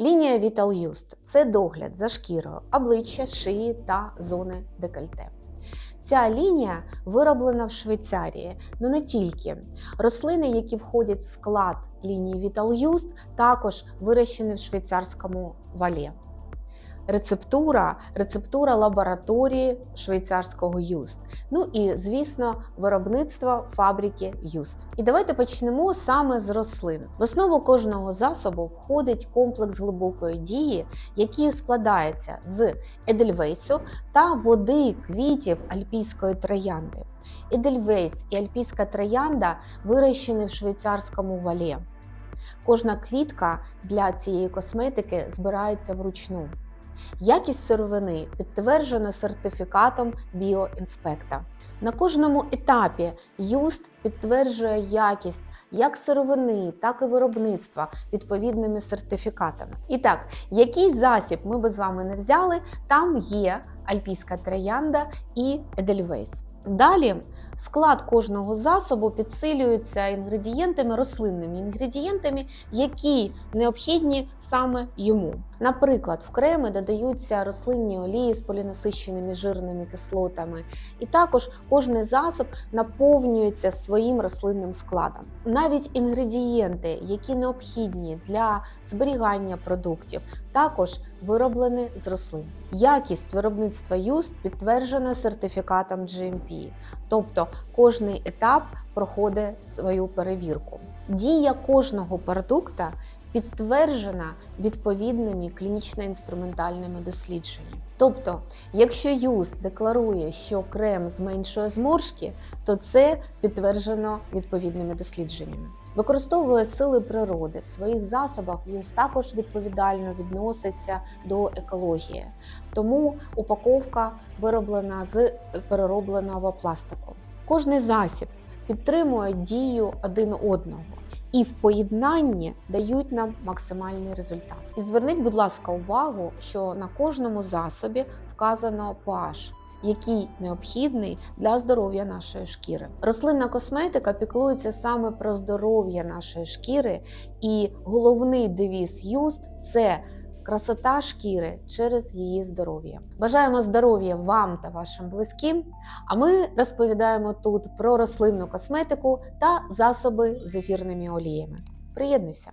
Лінія Vital Just – це догляд за шкірою, обличчя, шиї та зони декольте. Ця лінія вироблена в Швейцарії, але не тільки. Рослини, які входять в склад лінії Vital Just, також вирощені в швейцарському валі. Рецептура, рецептура лабораторії швейцарського Юст. Ну і, звісно, виробництво фабрики Юст. І давайте почнемо саме з рослин. В основу кожного засобу входить комплекс глибокої дії, який складається з едельвейсу та води квітів альпійської троянди. Едельвейс і альпійська троянда вирощені в швейцарському валі. Кожна квітка для цієї косметики збирається вручну. Якість сировини підтверджена сертифікатом біоінспекта. На кожному етапі ЮСТ підтверджує якість як сировини, так і виробництва відповідними сертифікатами. І так, який засіб ми би з вами не взяли, там є альпійська троянда і Едельвейс. Далі склад кожного засобу підсилюється інгредієнтами, рослинними інгредієнтами, які необхідні саме йому. Наприклад, в креми додаються рослинні олії з полінасиченими жирними кислотами, і також кожний засоб наповнюється своїм рослинним складом. Навіть інгредієнти, які необхідні для зберігання продуктів, також вироблені з рослин. Якість виробництва юст підтверджена сертифікатом GMP, тобто кожний етап проходить свою перевірку. Дія кожного продукта підтверджена відповідними клінічно-інструментальними дослідженнями. Тобто, якщо ЮС декларує, що крем зменшує зморшки, то це підтверджено відповідними дослідженнями. Використовує сили природи в своїх засобах. ЮС також відповідально відноситься до екології, тому упаковка вироблена з переробленого пластику. Кожний засіб підтримує дію один одного і в поєднанні дають нам максимальний результат. І зверніть, будь ласка, увагу, що на кожному засобі вказано pH, який необхідний для здоров'я нашої шкіри. Рослинна косметика піклується саме про здоров'я нашої шкіри, і головний девіз юст це. Красота шкіри через її здоров'я. Бажаємо здоров'я вам та вашим близьким. А ми розповідаємо тут про рослинну косметику та засоби з ефірними оліями. Приєднуйся!